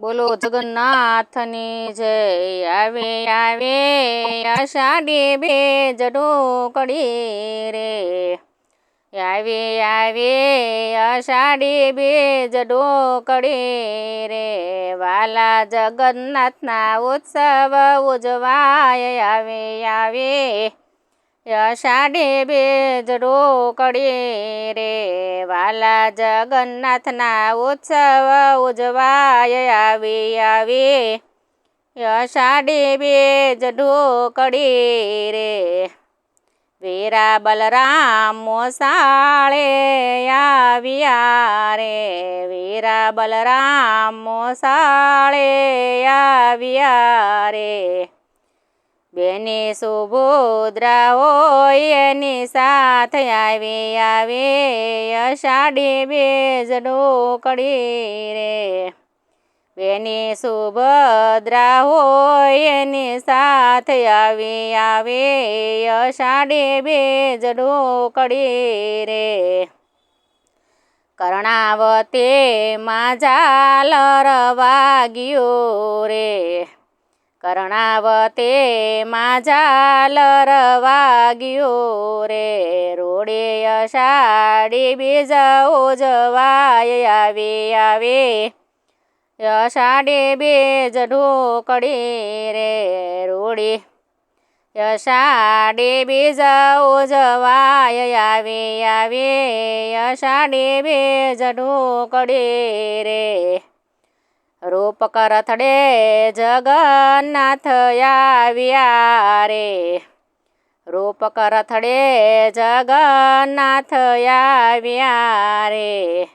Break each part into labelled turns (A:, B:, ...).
A: બોલો જગન્નાથની જય. આવે આવે અષાઢી જડો કડી રે. આવે આવે અષાઢી જડો કડી રે. વાલા જગન્નાથના ઉત્સવ ઉજવાય, આવે આવે. અષાઢી બીજ રોકડી રે. વાલા જગન્નાથના ઉત્સવ ઉજવાય આવી આવી. અષાઢી બીજ ઢોકડી રે. વીરા બલરામ મોસાળે આવ્યા રે. વીરા બલરામ મોસાળે આવ્યા રે. બેની સુભદ્રા હોય એની સાથે આવી, આવે, અષાઢી બેજ ડોકડી રે. બેની સુભદ્રા હોય એની સાથે આવી, આવે, અષાઢી બેજ ડોકડી રે. કર્ણાવતે માં ઝાલર વાગ્યો રે. કર્ણાવતે માં ઝાલર વાગ્યો રે, રોડે અષાઢી બીજ ઉજવાય આવે આવે. અષાઢી બીજ ઢોકડી રે, રોડી અષાઢી બીજ ઉજવાય આવે આવે. અષાઢી બીજ ઢોકડી રે. રૂપ કરથડે જગન્નાથ આવ્યા રે. રૂપ કરથડે જગન્નાથ આવ્યા રે.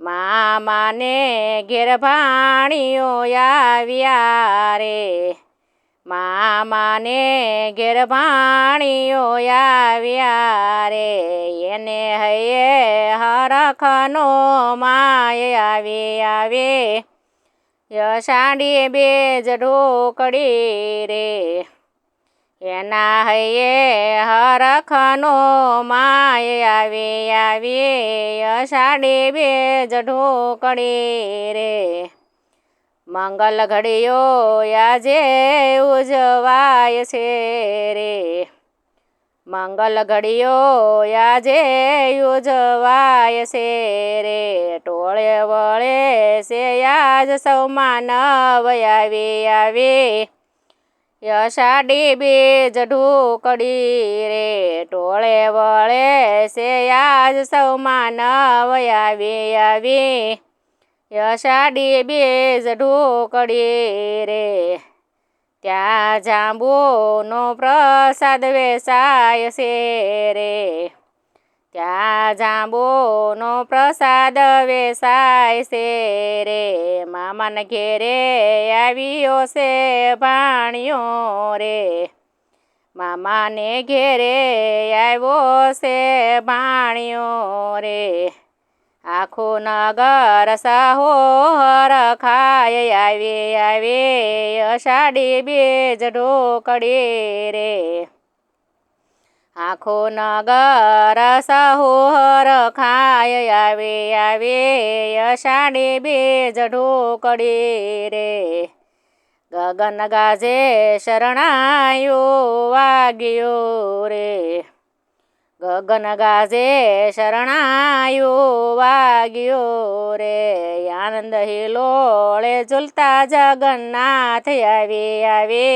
A: મામાને ઘેર ભાણીઓ આવ્યા રે. મામાને ઘેર ભાણીઓ આવ્યા રે. એને હૈયે હરખનો માય આવી આવે. યશાડી જ ઢોકળી રે. એના હૈયે હરખનો માય આવે આવે અષાઢી જ ઢોકળી રે. મંગલ ઘડીઓ આજે ઉજવાય છે રે. મંગલ ઘડીઓ આજે ઉજવાય છે રે, ટોળે વળે છે આજ સૌ માનવ આવી આવી. યશાડી બીજ ઢૂકડી રે, ટોળે વળે છે આજ સૌ માનવ આવી આવી. યશાડી બીજ ઢૂકડી રે. ત્યાં જાંબુનો પ્રસાદ વેસાય છે રે? ત્યાં જાંબુનો પ્રસાદ વેસાય છે રે? મામાને ઘેરે આવ્યો છે ભાણિયો રે. મામાને ઘેરે આવ્યો છે ભાણિયો રે. આખું નગર સહોર ખાય આવે આવે અષાઢી બીજ ઢોકડી રે. આખો નગર સહોર ખાય આવે આવે અષાઢી બીજ ઢોકળી રે. ગગન ગાજે શરણાયો વાગ્યો રે. ગગન ગાજે શરણાયો વાગ્યો રે આનંદ હિલોળે ઝૂલતા જગન્નાથ આવે આવે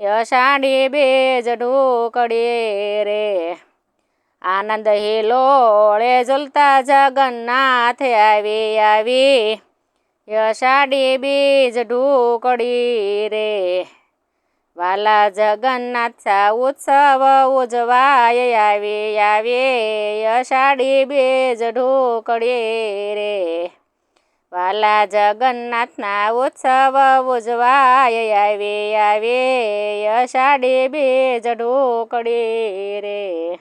A: યશાડી બેજ ઢોકળી રે આનંદ હિલોળે ઝૂલતા જગન્નાથ આવે આવે યશાડી બીજ ઢોકળી રે વાલા જગન્નાથ ઉત્સવ ઉજવાય, આવે આવે, અષાઢી બેજ ઢોકળે રે. વાલા જગન્નાથના ઉત્સવ ઉજવાય, આવે આવે, અષાઢી બેજ ઢોકળે રે.